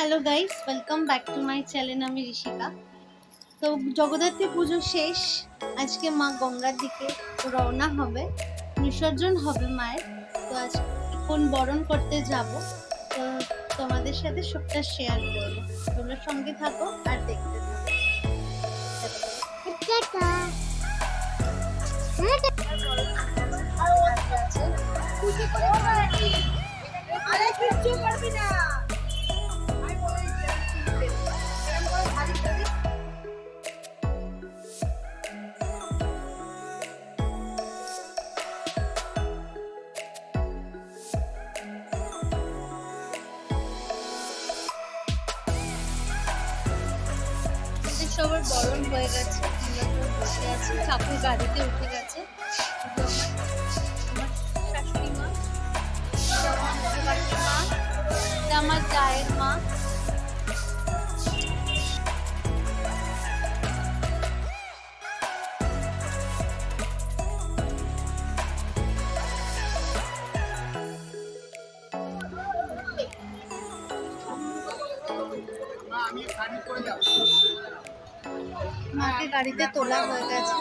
Hello guys welcome back to my channel আমি ঋষিকা। তো জগদ্ধাত্রী পুজো শেষ। আজকে মা গঙ্গার দিকে রওনা হবে। বিসর্জন হবে মায়ের। তো আজ এখন বরণ করতে যাব। তো তোমাদের সাথে সবটা শেয়ার করব। তোমরা সঙ্গে থাকো আর দেখতে থাকো। আরে না। সবার বরণ হয়ে গেছে। বসে আছি ঠাকুর গাড়িতে উঠে গেছে। মা এটা আমার শ্বশুরবাড়ির মা। এটা আমার জায়ের মা মাকে গাড়িতে তোলা হয়ে গেছে।